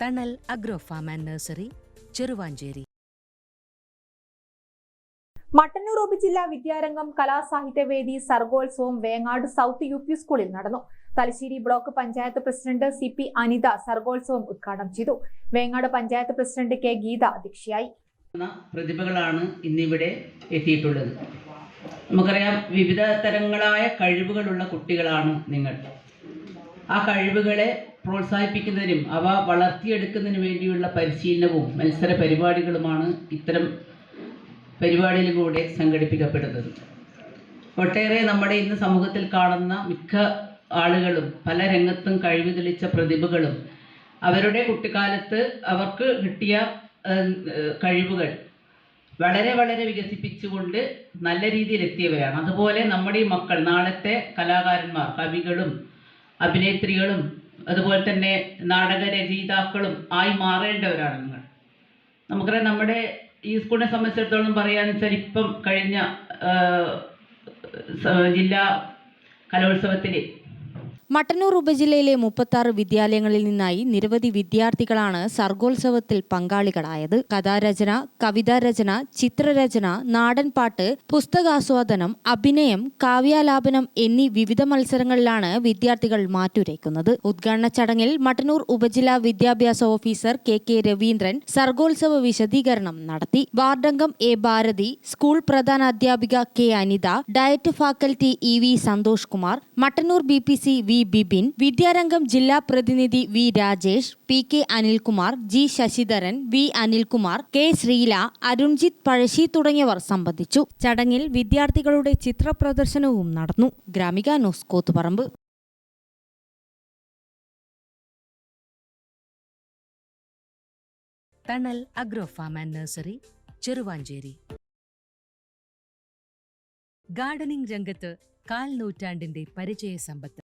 Thanal agro farm and nursery Cheruvanchery Mattannur ഉപജില്ലാ Vidyarangam Kalasahithyavedi Sargotsavam Vengad south U P സ്കൂളിൽ നടന്നു. Thalassery block panchayat president C P Anitha Sargotsavam ഉദ്ഘാടനം ചെയ്തു. Vengad panchayat president K Geetha അധ്യക്ഷയായി. പ്രതിഭകളാണ് ഇന്നിവിടെ എത്തിയിട്ടുള്ളത്. നമുക്കറിയാം വിവിധ തരങ്ങളായ കഴിവുകളുള്ള കുട്ടികളാണ് നിങ്ങൾ. ആ കഴിവുകളെ പ്രോത്സാഹിപ്പിക്കുന്നതിനും അവ വളർത്തിയെടുക്കുന്നതിന് വേണ്ടിയുള്ള പരിശീലനവും മത്സര പരിപാടികളുമാണ് ഇത്തരം പരിപാടിയിലൂടെ സംഘടിപ്പിക്കപ്പെടുന്നത്. ഒട്ടേറെ നമ്മുടെ ഇന്ന് സമൂഹത്തിൽ കാണുന്ന മിക്ക ആളുകളും പല രംഗത്തും കഴിവ് തെളിച്ച പ്രതിഭകളും അവരുടെ കുട്ടിക്കാലത്ത് അവർക്ക് കിട്ടിയ കഴിവുകൾ വളരെ വളരെ വികസിപ്പിച്ചുകൊണ്ട് നല്ല രീതിയിൽ എത്തിയവരാണ്. അതുപോലെ നമ്മുടെ ഈ മക്കൾ നാളത്തെ കലാകാരന്മാർ കവികളും അഭിനേത്രികളും അതുപോലെ തന്നെ നാടക രചയിതാക്കളും ആയി മാറേണ്ടവരാണ് നിങ്ങൾ. നമുക്കറിയാം നമ്മുടെ ഈ സ്കൂളിനെ സംബന്ധിച്ചിടത്തോളം പറയാന്ന് വെച്ചാൽ ഇപ്പം കഴിഞ്ഞ ജില്ലാ കലോത്സവത്തിൽ മട്ടന്നൂർ ഉപജില്ലയിലെ മുപ്പത്താറ് വിദ്യാലയങ്ങളിൽ നിന്നായി നിരവധി വിദ്യാർത്ഥികളാണ് സർഗോത്സവത്തിൽ പങ്കാളികളായത്. കഥാരചന കവിതാരചന ചിത്രരചന നാടൻപാട്ട് പുസ്തകാസ്വാദനം അഭിനയം കാവ്യാലാപനം എന്നീ വിവിധ മത്സരങ്ങളിലാണ് വിദ്യാർത്ഥികൾ മാറ്റുരയ്ക്കുന്നത്. ഉദ്ഘാടന ചടങ്ങിൽ മട്ടന്നൂർ ഉപജില്ലാ വിദ്യാഭ്യാസ ഓഫീസർ കെ കെ രവീന്ദ്രൻ സർഗോത്സവ വിശദീകരണം നടത്തി. വാർഡംഗം എ ഭാരതി സ്കൂൾ പ്രധാന അധ്യാപിക K Anitha DIET faculty E V Santhosh Kumar Mattannur B P C V Bibin Vidyarangam ജില്ലാ പ്രതിനിധി V Rajesh P K Anilkumar G Sasidharan V Anilkumar K Sreela Arunjith Pazhassi തുടങ്ങിയവർ സംബന്ധിച്ചു. ചടങ്ങിൽ വിദ്യാർത്ഥികളുടെ ചിത്ര പ്രദർശനവും നടന്നു. Gramika news Kuthuparamba. Thanal agro farm and nursery Cheruvanchery. Gardening രംഗത്ത് കാൽ നൂറ്റാണ്ടിന്റെ പരിചയ സമ്പത്ത്